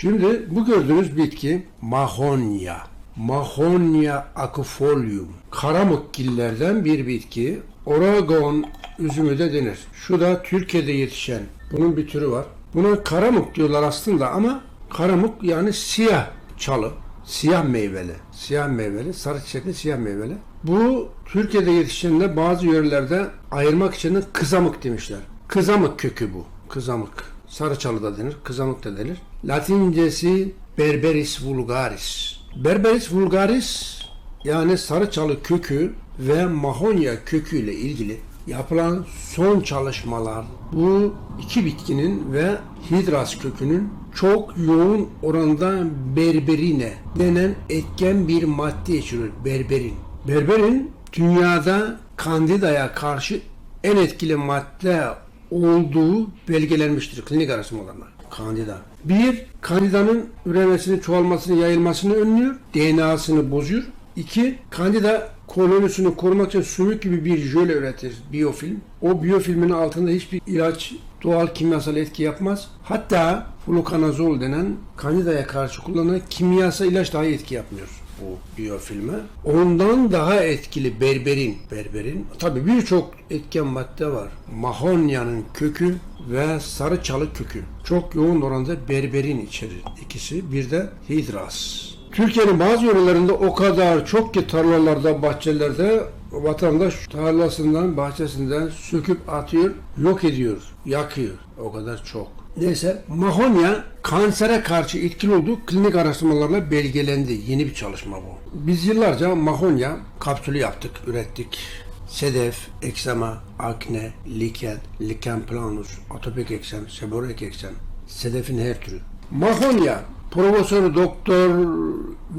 Şimdi bu gördüğünüz bitki mahonya. Mahonya acifolium. Karamukgillerden bir bitki. Oregon üzümü de denir. Şu da Türkiye'de yetişen. Bunun bir türü var. Buna karamuk diyorlar aslında ama karamuk yani siyah çalı. Siyah meyveli. Siyah meyveli. Sarı çiçekli siyah meyveli. Bu Türkiye'de yetişenle bazı yörelerde ayırmak için kızamık demişler. Kızamık kökü bu. Kızamık. Sarı çalı da denir. Kızamık da denir. Latincesi Berberis vulgaris. Berberis vulgaris yani sarı çalı kökü ve mahonya köküyle ilgili yapılan son çalışmalar bu iki bitkinin ve hidras kökünün çok yoğun oranda berberine denen etken bir madde içeriyor. Berberin. Berberin dünyada kandidaya karşı en etkili madde olduğu belgelenmiştir klinik araştırmalarla. Kandida. Bir, kandidanın üremesini, çoğalmasını, yayılmasını önlüyor. DNA'sını bozuyor. İki, kandida kolonisini korumak için sümük gibi bir jöle üretir biyofilm. O biyofilmin altında hiçbir ilaç, doğal kimyasal etki yapmaz. Hatta fluconazol denen kandidaya karşı kullanılan kimyasal ilaç daha etki yapmıyor bu biyofilme. Ondan daha etkili berberin. Berberin. Tabii birçok etken madde var. Mahonya'nın kökü ve sarı çalı kökü. Çok yoğun oranda berberin içerir ikisi. Bir de hidras. Türkiye'nin bazı yörelerinde o kadar çok ki tarlalarda, bahçelerde vatandaş tarlasından, bahçesinden söküp atıyor, yok ediyor, yakıyor. O kadar çok. Neyse, mahonya kansere karşı etkili olduğu klinik araştırmalarla belgelendi. Yeni bir çalışma bu. Biz yıllarca mahonya kapsülü yaptık, ürettik. Sedef, eksema, akne, liken, liken planus, atopik eksem, seborreik eksem, sedefin her türü. Mahonya Profesör Doktor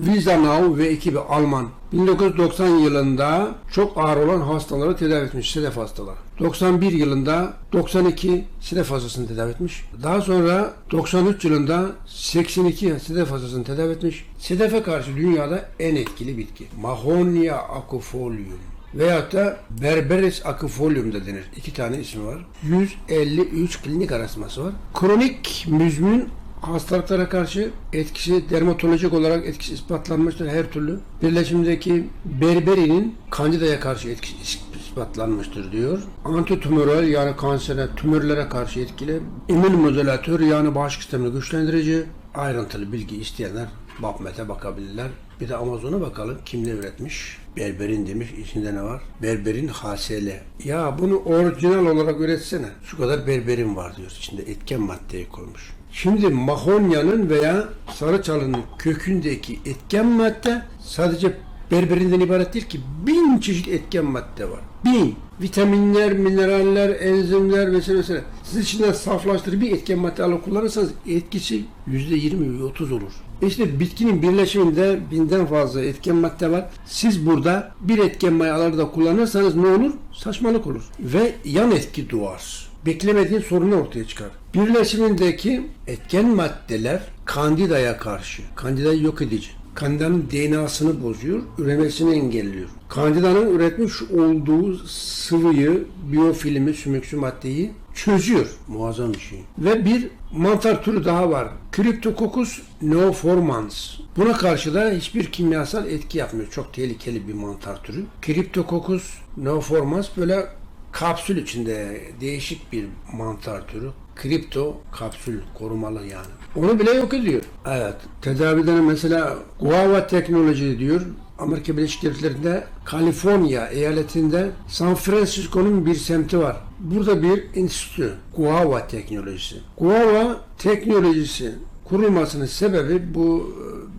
Wiesenau ve ekibi Alman 1990 yılında çok ağır olan hastaları tedavi etmiş sedef hastaları. 91 yılında 92 sedef hastasını tedavi etmiş. Daha sonra 93 yılında 82 sedef hastasını tedavi etmiş. Sedefe karşı dünyada en etkili bitki. Mahonia acifolium veyahut da Berberis acifolium da denir. İki tane ismi var. 153 klinik araştırması var. Kronik müzmin hastalıklara karşı etkisi dermatolojik olarak etkisi ispatlanmıştır her türlü. Birleşimdeki berberinin kandidaya karşı etkisi ispatlanmıştır diyor. Antitümörel yani kansere, tümörlere karşı etkili. İmmünomodülatör yani bağışıklık sistemini güçlendirici. Ayrıntılı bilgi isteyenler PubMed'e bakabilirler. Bir de Amazon'a bakalım kim ne üretmiş. Berberin demiş içinde ne var? Berberin HSL. Ya bunu orijinal olarak üretsene. Şu kadar berberin var diyor. İçinde etken maddeyi koymuş. Şimdi mahonyanın veya sarıçalının kökündeki etken madde sadece berberinden ibaret değil ki bin çeşit etken madde var. Bin. Vitaminler, mineraller, enzimler vesaire vesaire. Siz içinden saflaştırıp bir etken madde kullanırsanız etkisi yüzde yirmi, otuz olur. İşte bitkinin birleşiminde binden fazla etken madde var. Siz burada bir etken mayaları da kullanırsanız ne olur? Saçmalık olur. Ve yan etki doğar beklemediğin sorunu ortaya çıkar. Birleşimindeki etken maddeler kandidaya karşı, kandidayı yok edici. Kandidanın DNA'sını bozuyor, üremesini engelliyor. Kandidanın üretmiş olduğu sıvıyı, biyofilmi, sümüksü maddeyi çözüyor. Muazzam bir şey. Ve bir mantar türü daha var. Cryptococcus neoformans. Buna karşı da hiçbir kimyasal etki yapmıyor. Çok tehlikeli bir mantar türü. Cryptococcus neoformans böyle kapsül içinde değişik bir mantar türü. Kripto kapsül korumalı yani. Onu bile yok ediyor. Evet. Tedaviden mesela Guava teknoloji diyor. Amerika Birleşik Devletleri'nde Kaliforniya eyaletinde San Francisco'nun bir semti var. Burada bir enstitü. Guava teknolojisi. Guava teknolojisi kurulmasının sebebi bu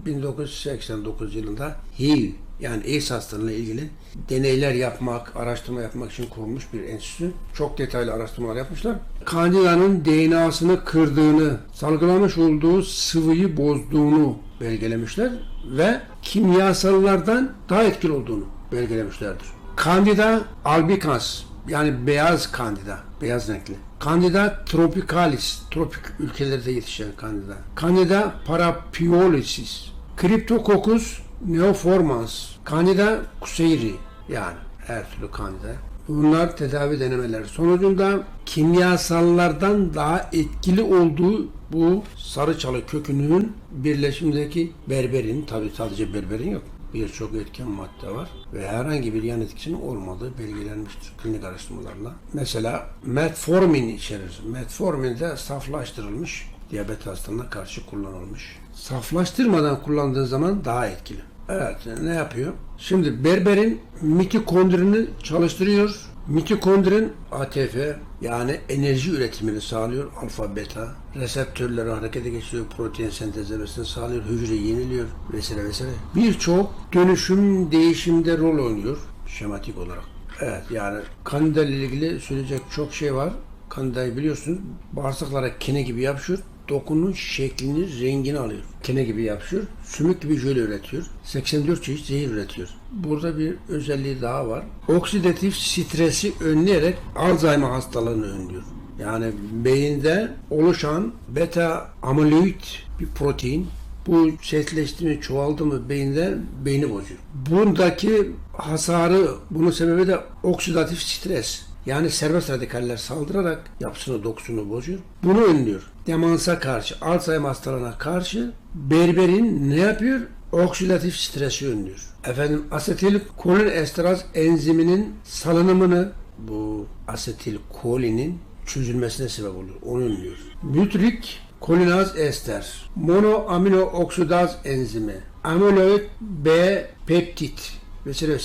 1989 yılında HIV yani AIDS hastalığıyla ilgili deneyler yapmak, araştırma yapmak için kurulmuş bir enstitü. Çok detaylı araştırmalar yapmışlar. Kandida'nın DNA'sını kırdığını, salgılamış olduğu sıvıyı bozduğunu belgelemişler ve kimyasallardan daha etkili olduğunu belgelemişlerdir. Candida albicans yani beyaz kandida, beyaz renkli. Candida tropicalis, tropik ülkelerde yetişen kandida. Candida parapiolisis. Cryptococcus neoformans. Candida kuseyri yani her türlü kandida. Bunlar tedavi denemeleri sonucunda kimyasallardan daha etkili olduğu bu sarıçalı kökünün birleşimindeki berberin, tabi sadece berberin yok, birçok etken madde var ve herhangi bir yan etkisinin olmadığı belgelenmiştir klinik araştırmalarla. Mesela metformin içerir. Metformin de saflaştırılmış diyabet hastalığına karşı kullanılmış. Saflaştırmadan kullandığı zaman daha etkili. Evet ne yapıyor? Şimdi berberin mitokondrini çalıştırıyor. Mitokondrin ATF yani enerji üretimini sağlıyor. Alfa beta reseptörleri harekete geçiriyor. Protein sentezlemesini sağlıyor. Hücre yeniliyor vesaire vesaire. Birçok dönüşüm değişimde rol oynuyor şematik olarak. Evet yani kandida ile ilgili söyleyecek çok şey var. Kandidayı biliyorsunuz bağırsaklara kene gibi yapışıyor. Dokunun şeklini, rengini alıyor. Kene gibi yapışıyor. Sümük gibi jöle üretiyor. 84 çeşit zehir üretiyor. Burada bir özelliği daha var. Oksidatif stresi önleyerek Alzheimer hastalığını önlüyor. Yani beyinde oluşan beta amyloid bir protein bu sertleşti mi, çoğaldı mı beyinde beyni bozuyor. Bundaki hasarı, bunun sebebi de oksidatif stres. Yani serbest radikaller saldırarak yapısını, dokusunu bozuyor. Bunu önlüyor. Demansa karşı, Alzheimer hastalığına karşı berberin ne yapıyor? Oksidatif stresi önlüyor. Efendim asetil kolin esteraz enziminin salınımını bu asetil kolinin çözülmesine sebep oluyor. Onu önlüyor. Mütrik kolinaz ester, monoamino oksidaz enzimi, amyloid B peptit vesaire.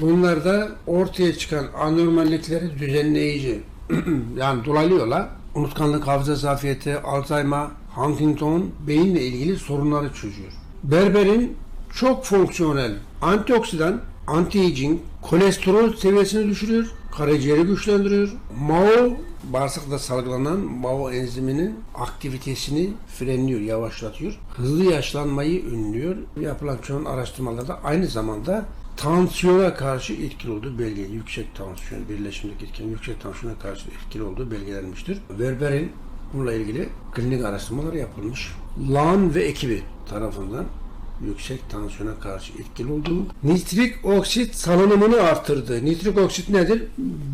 Bunlar da ortaya çıkan anormallikleri düzenleyici yani dolayıyorlar. Unutkanlık, hafıza zafiyeti, Alzheimer, Huntington beyinle ilgili sorunları çözüyor. Berberin çok fonksiyonel antioksidan, anti-aging, kolesterol seviyesini düşürüyor, karaciğeri güçlendiriyor. MAO bağırsakta salgılanan MAO enziminin aktivitesini frenliyor, yavaşlatıyor. Hızlı yaşlanmayı önlüyor. Yapılan çoğun araştırmalarda aynı zamanda tansiyona karşı etkili olduğu belgeli. Yüksek tansiyon, birleşimdeki etkilerin yüksek tansiyona karşı etkili olduğu belgelenmiştir. Berberin bununla ilgili klinik araştırmalar yapılmış. Lan ve ekibi tarafından yüksek tansiyona karşı etkili olduğu, nitrik oksit salınımını artırdı. Nitrik oksit nedir?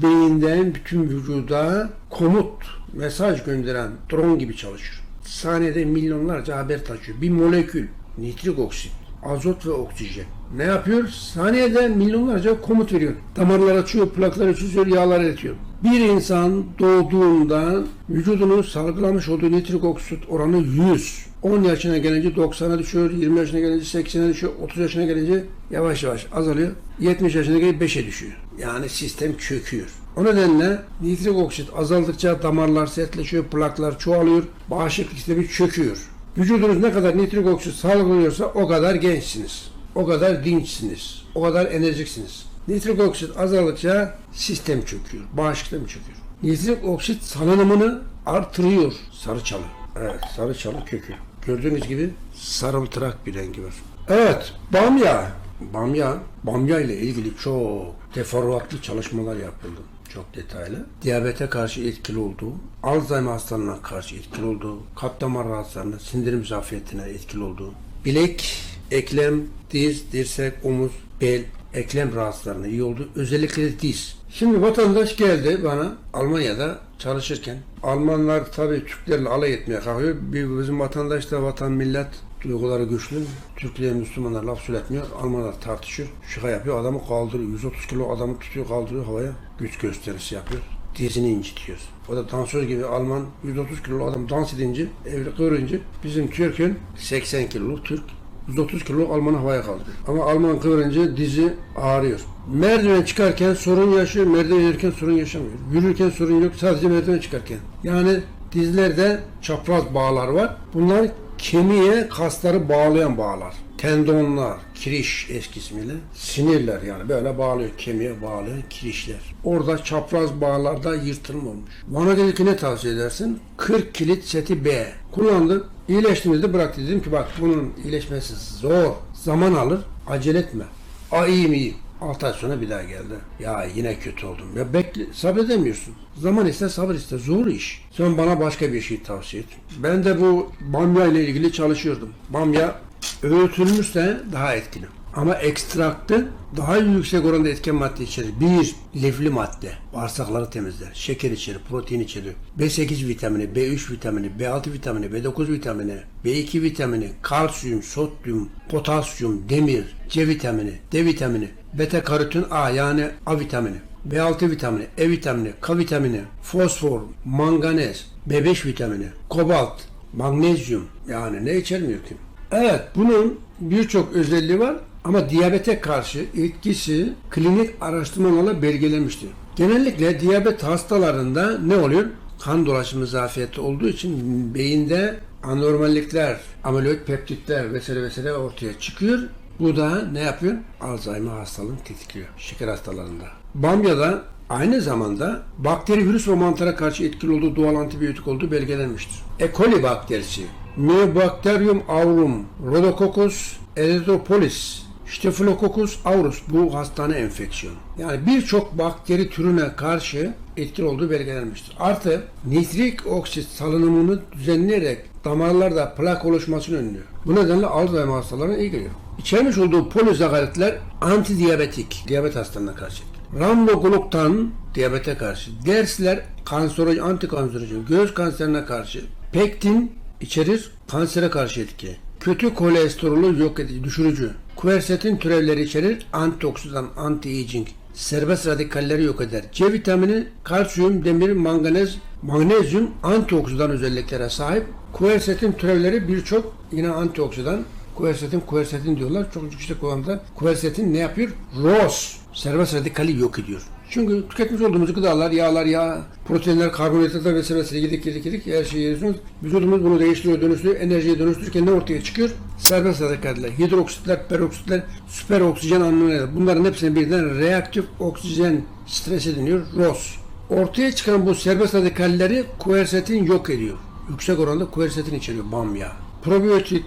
Beyinden bütün vücuda komut, mesaj gönderen drone gibi çalışır. Saniyede milyonlarca haber taşıyor. Bir molekül nitrik oksit, azot ve oksijen. Ne yapıyor? Saniyede milyonlarca komut veriyor. Damarlar açıyor, plakları çözüyor, yağlar eritiyor. Bir insan doğduğunda vücudunun salgılamış olduğu nitrik oksit oranı 100. 10 yaşına gelince 90'a düşüyor, 20 yaşına gelince 80'e düşüyor, 30 yaşına gelince yavaş yavaş azalıyor. 70 yaşına gelince 5'e düşüyor. Yani sistem çöküyor. O nedenle nitrik oksit azaldıkça damarlar sertleşiyor, plaklar çoğalıyor, bağışıklık sistemi çöküyor. Vücudunuz ne kadar nitrik oksit salgılıyorsa o kadar gençsiniz. O kadar dinçsiniz. O kadar enerjiksiniz. Nitrik oksit azaldıkça sistem çöküyor. Bağışıklık çöküyor. Nitrik oksit salınımını artırıyor sarıçalı. Evet sarıçalı kökü. Gördüğünüz gibi sarımtırak bir rengi var. Evet bamya. Bamya, bamya ile ilgili çok teferruatlı çalışmalar yapıldı. Çok detaylı. Diyabete karşı etkili olduğu, Alzheimer hastalığına karşı etkili olduğu, kalp damar rahatsızlarına, sindirim zafiyetine etkili olduğu, bilek, eklem, diz, dirsek, omuz, bel, eklem rahatsızlarına iyi oldu. Özellikle diz. Şimdi vatandaş geldi bana Almanya'da çalışırken. Almanlar tabii Türklerle alay etmeye kalkıyor. Bizim vatandaş da vatan millet duyguları güçlü. Türkler Müslümanlar laf söyletmiyor. Almanlar tartışıyor. Şaka yapıyor. Adamı kaldırıyor. 130 kilo adamı tutuyor kaldırıyor havaya. Güç gösterisi yapıyor. Dizini incitiyor. O da dansöz gibi Alman 130 kilo adam dans edince, evli kıvırınca bizim Türk'ün 80 kiloluk Türk 130 kilo Alman'ı havaya kaldırıyor. Ama Alman kıvırınca dizi ağrıyor. Merdiven çıkarken sorun yaşıyor, merdiven inerken sorun yaşamıyor. Yürürken sorun yok, sadece merdiven çıkarken. Yani dizlerde çapraz bağlar var. Bunlar kemiğe kasları bağlayan bağlar. Tendonlar, kiriş eski ismiyle. Sinirler yani böyle bağlıyor, kemiğe bağlayan kirişler. Orada çapraz bağlarda yırtılma olmuş. Bana dedi ki ne tavsiye edersin? 40 kilit seti B. Kullandık. İyileştiğimizde bıraktı. Dedim ki bak bunun iyileşmesi zor. Zaman alır. Acele etme. Aa iyiyim iyiyim. 6 ay sonra bir daha geldi. Ya yine kötü oldum. Ya bekle, sabredemiyorsun. Zaman iste sabır iste. Zor iş. Sen bana başka bir şey tavsiye et. Ben de bu bamya ile ilgili çalışıyordum. Bamya öğütülmüşse daha etkili. Ama ekstraktı daha yüksek oranda etken madde içerir. Bir, lifli madde. Bağırsakları temizler. Şeker içerir, protein içerir. B8 vitamini, B3 vitamini, B6 vitamini, B9 vitamini, B2 vitamini, kalsiyum, sodyum, potasyum, demir, C vitamini, D vitamini, beta karotin A yani A vitamini. B6 vitamini, E vitamini, K vitamini, fosfor, manganez, B5 vitamini, kobalt, magnezyum yani ne içermiyor ki? Evet bunun birçok özelliği var ama diyabete karşı etkisi klinik araştırmalarla belgelenmiştir. Genellikle diyabet hastalarında ne oluyor? Kan dolaşımı zafiyeti olduğu için beyinde anormallikler, amyloid peptitler vesaire vesaire ortaya çıkıyor. Bu da ne yapıyor? Alzheimer hastalığını tetikliyor. Şeker hastalarında. Bamya'da aynı zamanda bakteri, virüs ve mantara karşı etkili olduğu doğal antibiyotik olduğu belgelenmiştir. E. coli bakterisi, Mycobacterium aurum, Rhodococcus erythropolis, Staphylococcus aureus bu hastane enfeksiyon. Yani birçok bakteri türüne karşı etkili olduğu belgelenmiştir. Artı nitrik oksit salınımını düzenleyerek damarlarda plak oluşmasını önlüyor. Bu nedenle Alzheimer hastalarına iyi geliyor. İçermiş olduğu polizakaritler antidiyabetik, diyabet hastalarına karşı. Rambogoluktan diyabete karşı. Dersler kanserojen, antikanserojen, göğüs kanserine karşı. Pektin içerir, kansere karşı etki. Kötü kolesterolü yok edici, düşürücü. Kuersetin türevleri içerir, antioksidan, anti-aging. Serbest radikalleri yok eder. C vitamini, kalsiyum, demir, manganez, magnezyum antioksidan özelliklere sahip. Kuersetin türevleri birçok yine antioksidan. Kuersetin, kuersetin diyorlar. Çok yüksek oranda. Kuersetin ne yapıyor? ROS. Serbest radikali yok ediyor. Çünkü tüketmiş olduğumuz gıdalar, yağlar, yağ, proteinler, karbonhidratlar vesaire vesaire yedik yedik yedik her şeyi yiyorsunuz. Vücudumuz bunu değiştiriyor, dönüştürüyor, enerjiye dönüştürürken ne ortaya çıkıyor? Serbest radikaller, hidroksitler, peroksitler, süper oksijen anlamına Bunların hepsine birden reaktif oksijen stresi deniyor, ROS. Ortaya çıkan bu serbest radikalleri kuersetin yok ediyor. Yüksek oranda kuersetin içeriyor, bamya. Probiyotik,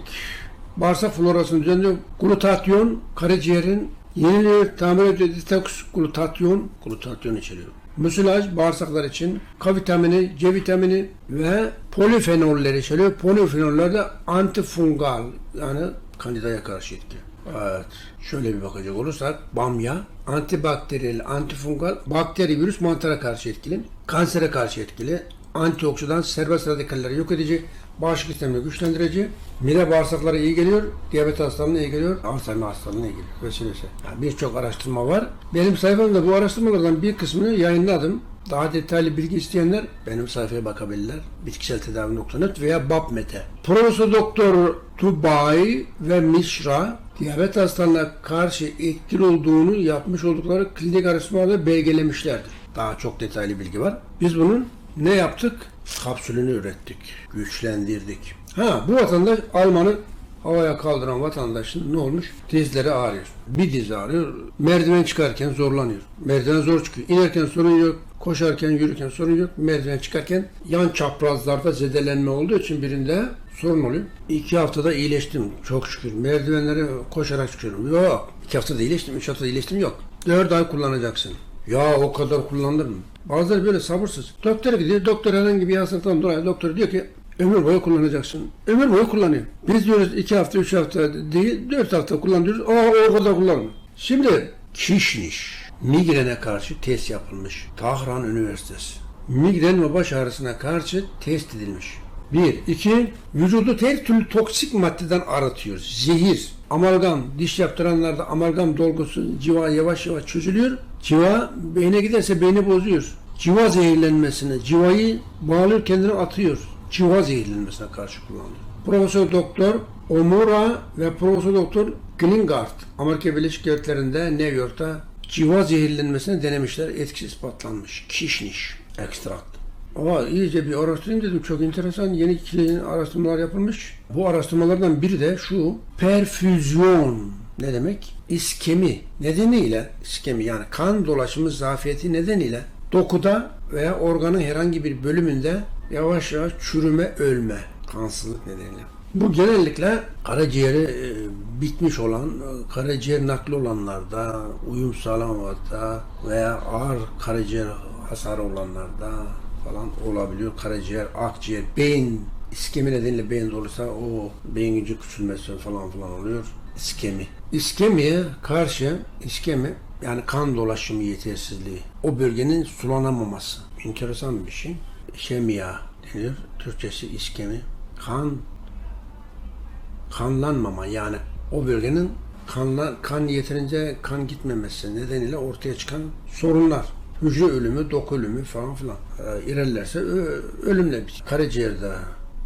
bağırsak florasını düzenliyor. Glutatyon, karaciğerin Yenilir, tamir detoks, glutatyon, glutatyon içeriyor. Müsilaj bağırsaklar için K vitamini, C vitamini ve polifenoller içeriyor. Polifenoller de antifungal yani kandidaya karşı etkili. Evet. Şöyle bir bakacak olursak bamya antibakteriyel, antifungal, bakteri, virüs, mantara karşı etkili, kansere karşı etkili, antioksidan, serbest radikalleri yok edici, bağışıklık sistemini güçlendirici, mide bağırsaklara iyi geliyor, diyabet hastalığına iyi geliyor, Alzheimer hastalığına iyi geliyor. Vesilesi. Yani Birçok araştırma var. Benim sayfamda bu araştırmalardan bir kısmını yayınladım. Daha detaylı bilgi isteyenler benim sayfaya bakabilirler. Bitkiseltedavi.net veya BAPMET'e. Profesör Doktor Tubay ve Mishra diyabet hastalığına karşı etkili olduğunu yapmış oldukları klinik araştırmalarda belgelemişlerdir. Daha çok detaylı bilgi var. Biz bunun ne yaptık? Kapsülünü ürettik, güçlendirdik. Ha bu vatandaş Alman'ı havaya kaldıran vatandaşın ne olmuş? Dizleri ağrıyor. Bir diz ağrıyor. Merdiven çıkarken zorlanıyor. Merdiven zor çıkıyor. İnerken sorun yok. Koşarken, yürürken sorun yok. Merdiven çıkarken yan çaprazlarda zedelenme olduğu için birinde sorun oluyor. İki haftada iyileştim. Çok şükür. Merdivenlere koşarak çıkıyorum. Yok. İki haftada iyileştim. Üç haftada iyileştim. Yok. Dört ay kullanacaksın. Ya o kadar kullanılır mı? Bazıları böyle sabırsız. Doktora gidiyor. Doktor herhangi bir hastalıktan dolayı doktor diyor ki ömür boyu kullanacaksın. Ömür boyu kullanıyor. Biz diyoruz iki hafta, üç hafta değil, dört hafta kullanıyoruz. Aa o kadar kullanma. Şimdi kişniş, migrene karşı test yapılmış. Tahran Üniversitesi. Migren ve baş ağrısına karşı test edilmiş. Bir, iki, vücudu her türlü toksik maddeden aratıyor. Zehir, amalgam, diş yaptıranlarda amalgam dolgusu civa yavaş yavaş çözülüyor. Civa beyne giderse beyni bozuyor. Civa zehirlenmesine, civayı bağlıyor kendine atıyor. Civa zehirlenmesine karşı kullanılıyor. Profesör Doktor Omura ve Profesör Doktor Klingard Amerika Birleşik Devletleri'nde New York'ta civa zehirlenmesine denemişler. Etkisi ispatlanmış. Kişniş ekstrakt. Ama iyice bir araştırayım dedim. Çok enteresan yeni yeni araştırmalar yapılmış. Bu araştırmalardan biri de şu. Perfüzyon ne demek? İskemi nedeniyle iskemi yani kan dolaşımı zafiyeti nedeniyle dokuda veya organın herhangi bir bölümünde yavaş yavaş çürüme, ölme, kansızlık nedeniyle. Bu genellikle karaciğeri e, bitmiş olan, e, karaciğer nakli olanlarda, uyum sağlamamada veya ağır karaciğer hasarı olanlarda falan olabiliyor. Karaciğer, akciğer, beyin İskemi nedeniyle beyin doluysa o beyin gücü küçülmesi falan filan oluyor. İskemi. İskemiye karşı iskemi yani kan dolaşımı yetersizliği. O bölgenin sulanamaması. Enteresan bir şey. İskemiya denir. Türkçesi iskemi. Kan kanlanmama yani o bölgenin kanla, kan yeterince kan gitmemesi nedeniyle ortaya çıkan sorunlar. Hücre ölümü, doku ölümü falan filan. Ee, ilerlerse ö- ölümle bitiyor. Karaciğerde,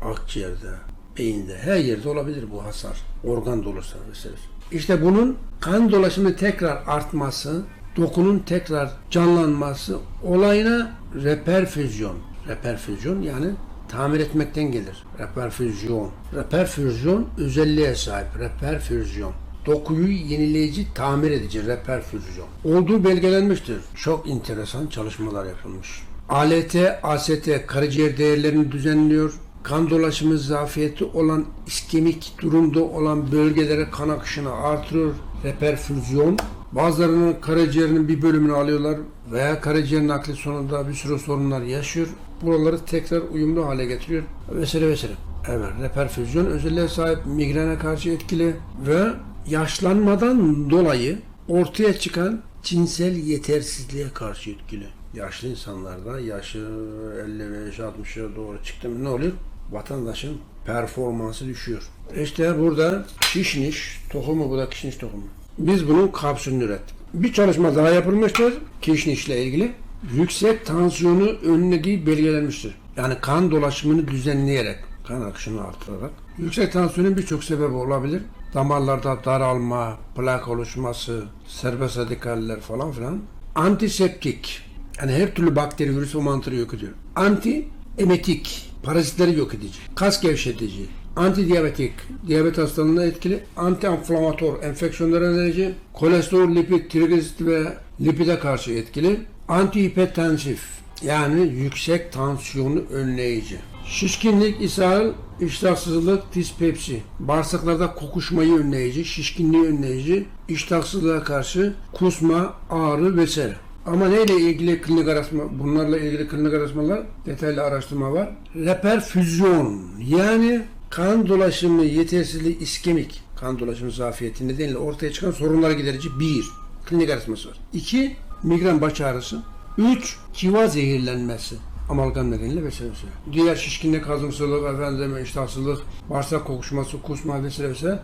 akciğerde, beyinde her yerde olabilir bu hasar. Organ dolursa mesela. İşte bunun kan dolaşımı tekrar artması, dokunun tekrar canlanması olayına reperfüzyon. Reperfüzyon yani tamir etmekten gelir. Reperfüzyon. Reperfüzyon özelliğe sahip. Reperfüzyon. Dokuyu yenileyici, tamir edici reperfüzyon. Olduğu belgelenmiştir. Çok enteresan çalışmalar yapılmış. ALT, AST karaciğer değerlerini düzenliyor. Kan dolaşımı zafiyeti olan iskemik durumda olan bölgelere kan akışını artırır. Reperfüzyon. Bazılarının karaciğerinin bir bölümünü alıyorlar veya karaciğer nakli sonunda bir sürü sorunlar yaşıyor. Buraları tekrar uyumlu hale getiriyor vesaire vesaire. Evet, reperfüzyon özelliğe sahip migrene karşı etkili ve yaşlanmadan dolayı ortaya çıkan cinsel yetersizliğe karşı etkili. Yaşlı insanlarda yaşı 55-60'a doğru çıktı mı ne oluyor? Vatandaşın performansı düşüyor. İşte burada kişniş tohumu, bu da kişniş tohumu. Biz bunun kapsülünü ürettik. Bir çalışma daha yapılmıştır kişnişle ilgili. Yüksek tansiyonu önlediği belgelenmiştir. Yani kan dolaşımını düzenleyerek, kan akışını artırarak. Yüksek tansiyonun birçok sebebi olabilir. Damarlarda daralma, plak oluşması, serbest radikaller falan filan. Antiseptik, yani her türlü bakteri, virüs o mantarı yok ediyor. Anti emetik, parazitleri yok edici. Kas gevşetici, antidiyabetik, diyabet hastalığına etkili, anti-inflamator, enfeksiyonlara önleyici, kolesterol, lipid, trigliserit ve lipide karşı etkili, antihipertansif, yani yüksek tansiyonu önleyici. Şişkinlik, ishal, iştahsızlık, dispepsi, bağırsaklarda kokuşmayı önleyici, şişkinliği önleyici, iştahsızlığa karşı kusma, ağrı vesaire. Ama neyle ilgili klinik araştırma, bunlarla ilgili klinik araştırmalar, detaylı araştırma var. Reperfüzyon, yani kan dolaşımı yetersizliği iskemik, kan dolaşımı zafiyeti nedeniyle ortaya çıkan sorunları giderici bir, klinik araştırması var. İki, migren baş ağrısı. Üç, civa zehirlenmesi amalgam nedeniyle vesaire vesaire. Diğer şişkinlik, hazımsızlık, efendim, iştahsızlık, bağırsak kokuşması, kusma vesaire vesaire,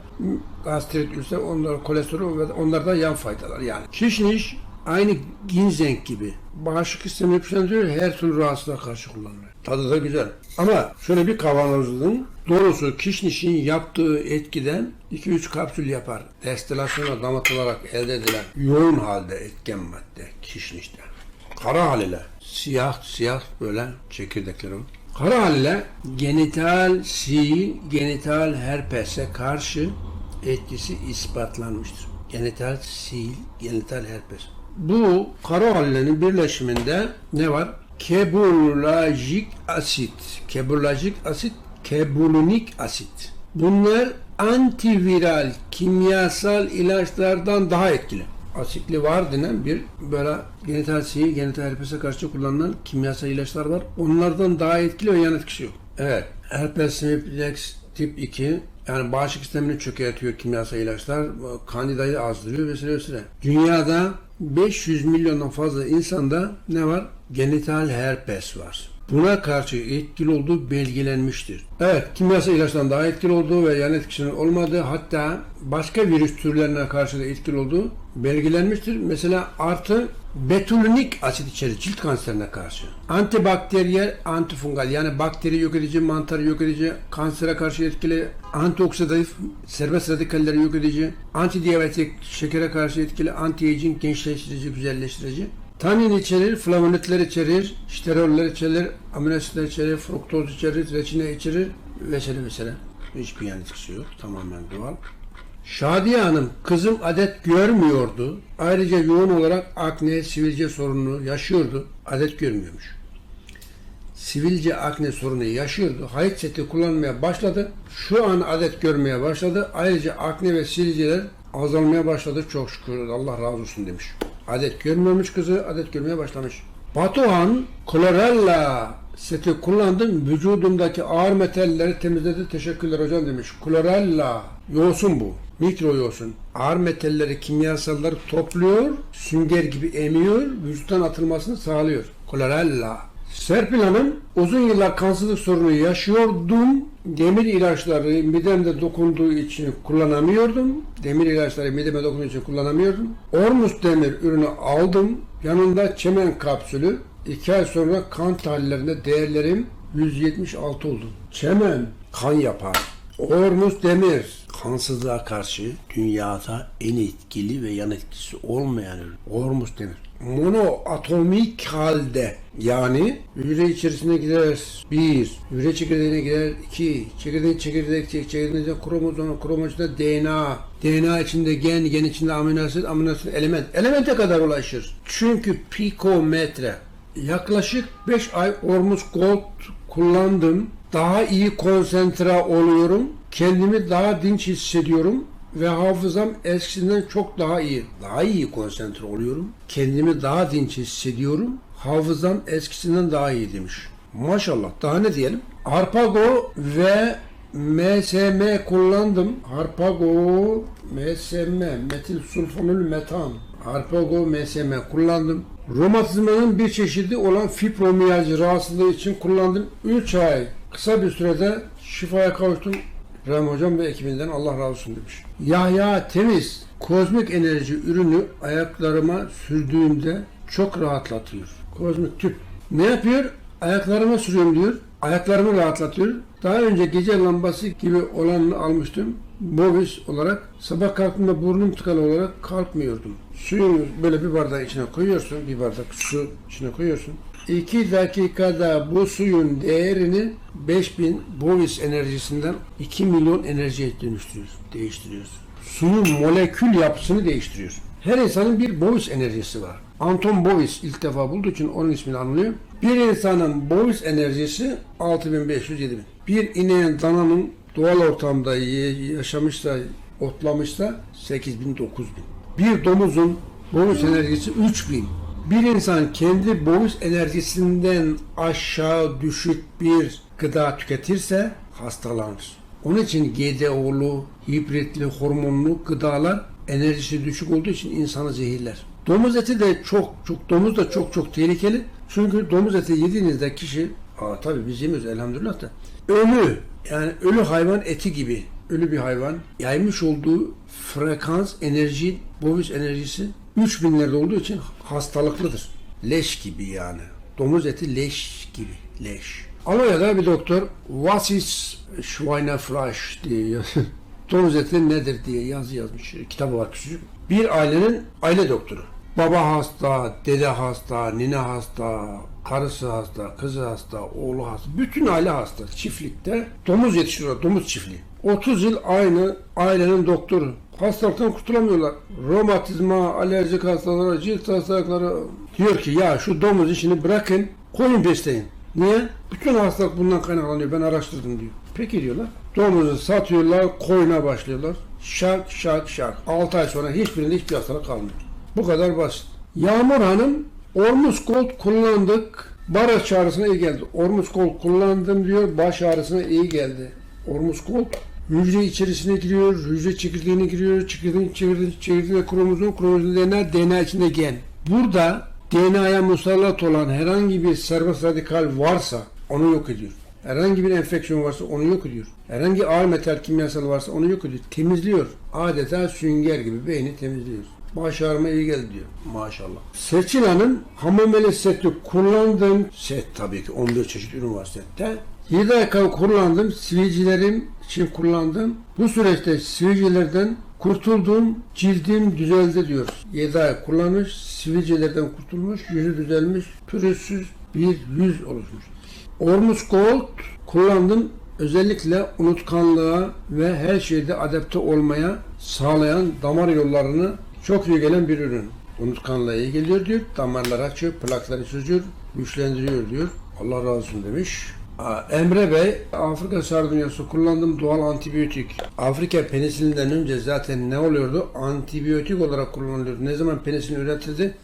gastrit, ülser, onlar kolesterol ve onlardan yan faydalar yani. Şişniş aynı ginseng gibi bağışıklık sistemini güçlendiriyor, her türlü rahatsızlığa karşı kullanılıyor. Tadı da güzel. Ama şöyle bir kavanozun doğrusu kişnişin yaptığı etkiden 2-3 kapsül yapar. Destilasyona damatılarak elde edilen yoğun halde etken madde kişnişte. Kara haliyle siyah siyah böyle çekirdekleri var. Kara haliyle genital sil, genital herpese karşı etkisi ispatlanmıştır. Genital sil, genital herpes. Bu kara halilenin birleşiminde ne var? Kebulajik asit, kebulajik asit, kebulunik asit. Bunlar antiviral kimyasal ilaçlardan daha etkili asitli var denen bir böyle genital siyi, genital herpese karşı kullanılan kimyasal ilaçlar var. Onlardan daha etkili ve yan etkisi yok. Evet. Herpes simplex tip 2 yani bağışıklık sistemini çökertiyor kimyasal ilaçlar. Kandidayı azdırıyor vesaire vesaire. Dünyada 500 milyondan fazla insanda ne var? Genital herpes var. Buna karşı etkili olduğu belgelenmiştir. Evet, kimyasal ilaçtan daha etkili olduğu ve yan etkisinin olmadığı hatta başka virüs türlerine karşı da etkili olduğu belgelenmiştir. Mesela artı betulunik asit içerir cilt kanserine karşı. Antibakteriyel, antifungal yani bakteri yok edici, mantarı yok edici, kansere karşı etkili, antioksidatif, serbest radikalleri yok edici, antidiyabetik, şekere karşı etkili, anti-aging, gençleştirici, güzelleştirici. Tanin içerir, flavonitler içerir, steroller içerir, amino asitler içerir, fruktoz içerir, reçine içerir vesaire vesaire. Hiçbir yan etkisi yok. Tamamen doğal. Şadiye Hanım, kızım adet görmüyordu. Ayrıca yoğun olarak akne, sivilce sorununu yaşıyordu. Adet görmüyormuş. Sivilce akne sorunu yaşıyordu. Hayat seti kullanmaya başladı. Şu an adet görmeye başladı. Ayrıca akne ve sivilceler azalmaya başladı. Çok şükür Allah razı olsun demiş. Adet görmüyormuş kızı, adet görmeye başlamış. Batuhan Chlorella seti kullandım. Vücudumdaki ağır metalleri temizledi. Teşekkürler hocam demiş. Chlorella yoğsun bu. Mikro yoğsun. Ağır metalleri, kimyasalları topluyor, sünger gibi emiyor, vücuttan atılmasını sağlıyor. Chlorella. Serpil Hanım uzun yıllar kansızlık sorunu yaşıyordum. Demir ilaçları midemde dokunduğu için kullanamıyordum. Demir ilaçları mideme dokunduğu için kullanamıyordum. Ormus demir ürünü aldım. Yanında çemen kapsülü. İki ay sonra kan tahlillerinde değerlerim 176 oldu. Çemen kan yapar. Ormus demir kansızlığa karşı dünyada en etkili ve yan etkisi olmayan ürün. Ormus demir. Monoatomik halde yani hücre içerisine gider 1, hücre çekirdeğine gider 2, çekirdek çekirdek çek, çekirdeğinde kromozom, kromozomda DNA, DNA içinde gen, gen içinde amino asit, amino asit element. Elemente kadar ulaşır. Çünkü pikometre yaklaşık 5 ay Ormus Gold kullandım. Daha iyi konsantre oluyorum. Kendimi daha dinç hissediyorum ve hafızam eskisinden çok daha iyi. Daha iyi konsantre oluyorum. Kendimi daha dinç hissediyorum. Hafızam eskisinden daha iyi demiş. Maşallah. Daha ne diyelim? Harpago ve MSM kullandım. Harpago, MSM, metil sulfonül metan. Harpago, MSM kullandım. Romatizmanın bir çeşidi olan fibromiyalji rahatsızlığı için kullandım. 3 ay kısa bir sürede şifaya kavuştum. Ram hocam ve ekibinden Allah razı olsun demiş. Yahya Temiz kozmik enerji ürünü ayaklarıma sürdüğümde çok rahatlatıyor. Kozmik tüp. Ne yapıyor? Ayaklarıma sürüyorum diyor. Ayaklarımı rahatlatıyor. Daha önce gece lambası gibi olanını almıştım. Bovis olarak. Sabah kalktığımda burnum tıkalı olarak kalkmıyordum. Suyunu böyle bir bardak içine koyuyorsun. Bir bardak su içine koyuyorsun. 2 dakikada bu suyun değerini 5000 Bovis enerjisinden 2 milyon enerjiye dönüştürüyorsun, değiştiriyorsun. Suyun molekül yapısını değiştiriyorsun. Her insanın bir Bovis enerjisi var. Anton Bovis ilk defa bulduğu için onun ismini anılıyor. Bir insanın Bovis enerjisi 6500-7000. Bir ineğin dananın doğal ortamda yaşamışsa, otlamışsa 8000-9000. Bir domuzun Bovis enerjisi 3000. Bir insan kendi boğuz enerjisinden aşağı düşük bir gıda tüketirse hastalanır. Onun için GDO'lu, hibritli, hormonlu gıdalar enerjisi düşük olduğu için insanı zehirler. Domuz eti de çok çok domuz da çok çok tehlikeli. Çünkü domuz eti yediğinizde kişi aa tabii biz elhamdülillah da ölü yani ölü hayvan eti gibi ölü bir hayvan yaymış olduğu frekans enerji bovis enerjisi 3000'lerde olduğu için hastalıklıdır. Leş gibi yani. Domuz eti leş gibi. Leş. Almanya'da bir doktor What is Schweinefleisch diye yazıyor. Domuz eti nedir diye yazı yazmış. Kitabı var küçücük. Bir ailenin aile doktoru. Baba hasta, dede hasta, nine hasta, karısı hasta, kızı hasta, oğlu hasta. Bütün aile hasta. Çiftlikte domuz yetiştiriyor. Domuz çiftliği. 30 yıl aynı ailenin doktoru. Hastalıktan kurtulamıyorlar. Romatizma, alerjik hastalara, cilt hastalıkları. Diyor ki ya şu domuz işini bırakın, koyun besleyin. Niye? Bütün hastalık bundan kaynaklanıyor. Ben araştırdım diyor. Peki diyorlar. Domuzu satıyorlar, koyuna başlıyorlar. Şak şak şak. 6 ay sonra hiçbirinde hiçbir hastalık kalmıyor. Bu kadar basit. Yağmur Hanım Ormus Gold kullandık. Baş ağrısına iyi geldi. Ormus Gold kullandım diyor. Baş ağrısına iyi geldi. Ormus Gold hücre içerisine giriyor. Hücre çekirdeğine giriyor. Çekirdeğin çekirdeğin çekirdeğine kromozom, kromozom DNA, DNA içinde gen. Burada DNA'ya musallat olan herhangi bir serbest radikal varsa onu yok ediyor. Herhangi bir enfeksiyon varsa onu yok ediyor. Herhangi ağır metal kimyasal varsa onu yok ediyor. Temizliyor. Adeta sünger gibi beyni temizliyor. Baş ağrıma iyi geldi diyor. Maşallah. Seçila'nın hamameli seti kullandığım set tabii ki 14 çeşit ürün var sette. 7 ay kadar kullandım. Sivilcilerim için kullandım. Bu süreçte sivilcilerden kurtuldum. Cildim düzeldi diyor. 7 ay kullanmış. Sivilcelerden kurtulmuş. Yüzü düzelmiş. Pürüzsüz bir yüz oluşmuş. Ormus Gold kullandım. Özellikle unutkanlığa ve her şeyde adapte olmaya sağlayan damar yollarını çok iyi gelen bir ürün. Unutkanlığa iyi geliyor diyor. Damarları açıyor, plakları çözüyor, güçlendiriyor diyor. Allah razı olsun demiş. Emre Bey, Afrika sardunyası kullandığım doğal antibiyotik. Afrika penisilinden önce zaten ne oluyordu? Antibiyotik olarak kullanılıyordu. Ne zaman penisilin üretildi?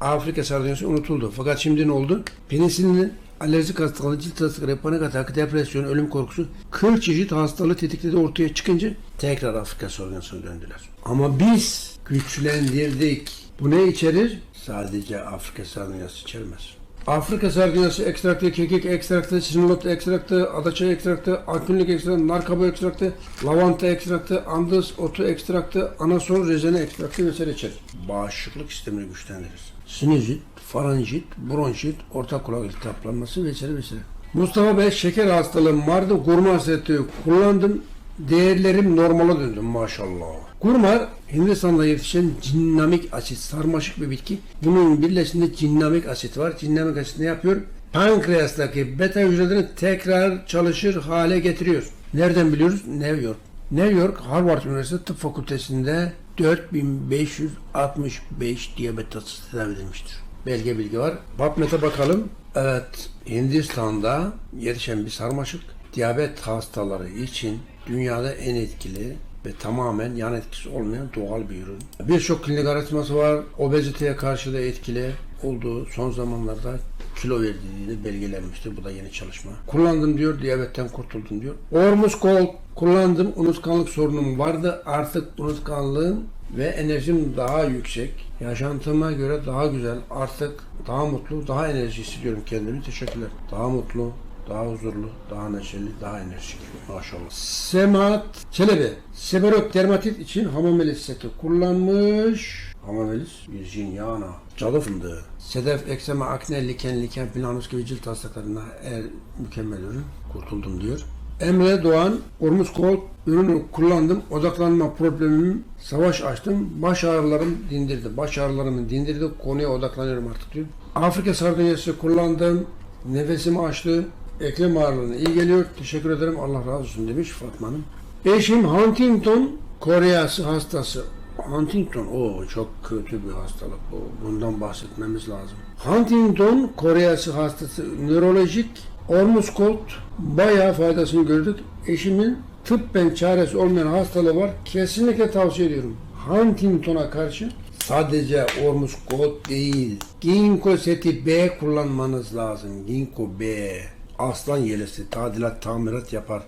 Afrika sardunyası unutuldu. Fakat şimdi ne oldu? Penisilinin alerjik hastalığı, cilt hastalığı, panik atakı, depresyon, ölüm korkusu 40 çeşit hastalığı tetikledi ortaya çıkınca tekrar Afrika sardunyasına döndüler. Ama biz güçlendirdik. Bu ne içerir? Sadece Afrika sardunyası içermez. Afrika sardunyası ekstraktı, kekik ekstraktı, sinulot ekstraktı, adaçay ekstraktı, alkünlük ekstraktı, narkabo ekstraktı, lavanta ekstraktı, andız otu ekstraktı, anason rezene ekstraktı vesaire içerir. Bağışıklık sistemini güçlendirir. Sinüzit, faranjit, bronşit, ortak kulak iltihaplanması vesaire vesaire. Mustafa Bey şeker hastalığım vardı, kurma seti kullandım. Değerlerim normala döndü maşallah. Kurmar Hindistan'da yetişen cinnamik asit sarmaşık bir bitki. Bunun birleşiminde cinnamik asit var. Cinnamik asit ne yapıyor? Pankreastaki beta hücrelerini tekrar çalışır hale getiriyor. Nereden biliyoruz? New York. New York Harvard Üniversitesi Tıp Fakültesi'nde 4565 diyabet hastası tedavi edilmiştir. Belge bilgi var. PubMed'e bakalım. Evet, Hindistan'da yetişen bir sarmaşık diyabet hastaları için dünyada en etkili ve tamamen yan etkisi olmayan doğal bir ürün. Birçok klinik araştırması var. Obeziteye karşı da etkili olduğu son zamanlarda kilo verdiğini belgelenmiştir. Bu da yeni çalışma. Kullandım diyor, diyabetten kurtuldum diyor. Ormus Gold kullandım, unutkanlık sorunum vardı. Artık unutkanlığım ve enerjim daha yüksek. Yaşantıma göre daha güzel. Artık daha mutlu, daha enerji hissediyorum kendimi. Teşekkürler. Daha mutlu, daha huzurlu, daha neşeli, daha enerjik. Maşallah. Semahat Çelebi. Seborrheic dermatit için hamamelis seti kullanmış. Hamamelis, Virginiana. Cadı fındığı. Sedef, eksema, akne, liken, liken, planus gibi cilt hastalıklarına er, mükemmel ürün. Kurtuldum diyor. Emre Doğan, Ormus Gold ürünü kullandım. Odaklanma problemim, savaş açtım. Baş ağrılarım dindirdi. Baş ağrılarımı dindirdi. Konuya odaklanıyorum artık diyor. Afrika sardunyası kullandım. Nefesimi açtı. Eklem ağrılarına iyi geliyor. Teşekkür ederim. Allah razı olsun demiş Fatma Hanım. Eşim Huntington Koreası hastası. Huntington, o çok kötü bir hastalık. O, bundan bahsetmemiz lazım. Huntington Koreası hastası nörolojik Ormus Gold bayağı faydasını gördük. Eşimin tıbben çaresi olmayan hastalığı var. Kesinlikle tavsiye ediyorum. Huntington'a karşı sadece Ormus Gold değil. Ginkgo seti B kullanmanız lazım. Ginkgo B. Aslan yelesi tadilat tamirat yapar.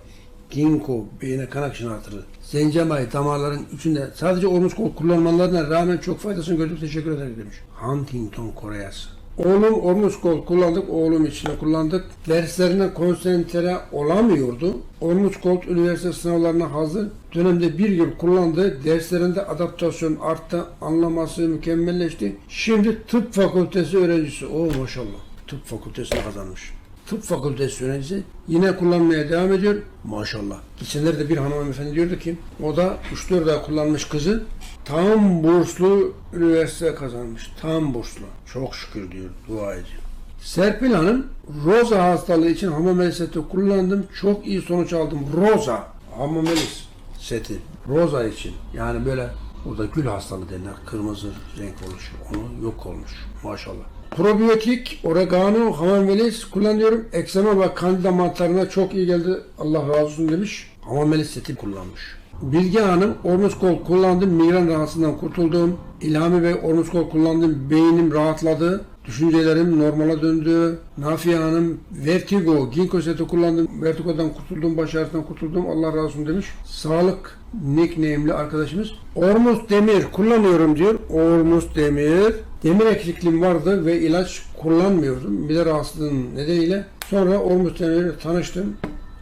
Ginkgo beyne kan akışını artırır. Zencemay damarların içinde sadece Ormus Gold kullanmalarına rağmen çok faydasını gördük. Teşekkür ederim demiş. Huntington Koreası. Oğlum Ormus Gold kullandık. Oğlum için de kullandık. Derslerine konsantre olamıyordu. Ormus Gold üniversite sınavlarına hazır. Dönemde bir yıl kullandı. Derslerinde adaptasyon arttı. Anlaması mükemmelleşti. Şimdi tıp fakültesi öğrencisi. Oo maşallah. Tıp fakültesine kazanmış. Tıp fakültesi öğrencisi yine kullanmaya devam ediyor. Maşallah. Geçenlerde bir hanımefendi diyordu ki o da 3-4 ay kullanmış kızı tam burslu üniversite kazanmış. Tam burslu. Çok şükür diyor. Dua ediyor. Serpil Hanım roza hastalığı için hamamelis seti kullandım. Çok iyi sonuç aldım. Roza hamamelis seti. Roza için. Yani böyle burada gül hastalığı denilen kırmızı renk oluşuyor. Onu yok olmuş. Maşallah. Probiyotik, oregano, hamamelis kullanıyorum. Eksema ve kandida mantarına çok iyi geldi. Allah razı olsun demiş. Hamamelis seti kullanmış. Bilge Hanım, Ormus Gold kullandım, migren rahatsızlığından kurtuldum. İlhami Bey, Ormus Gold kullandım, beynim rahatladı. Düşüncelerim normala döndü. Nafiye Hanım, Vertigo, Ginkgo seti kullandım, Vertigo'dan kurtuldum, baş ağrısından kurtuldum, Allah razı olsun demiş. Sağlık nickname'li arkadaşımız. Ormus Demir kullanıyorum diyor. Ormus Demir. Demir eksikliğim vardı ve ilaç kullanmıyordum. Mide rahatsızlığım nedeniyle. Sonra Ormus Demir'le tanıştım.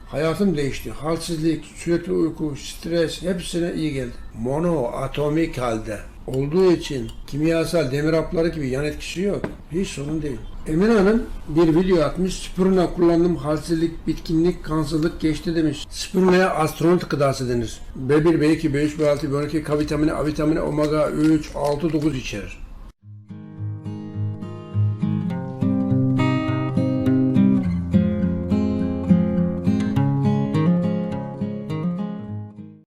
Hayatım değişti. Halsizlik, sürekli uyku, stres hepsine iyi geldi. Mono atomik halde olduğu için kimyasal demir hapları gibi yan etkisi yok. Hiç sorun değil. Emine Hanım bir video atmış. Spirulina kullandım. Halsizlik, bitkinlik, kansızlık geçti demiş. Spirulina'ya astronot gıdası denir. B1, B2, B3, B6, B12, K vitamini, A vitamini, omega 3, 6, 9 içerir.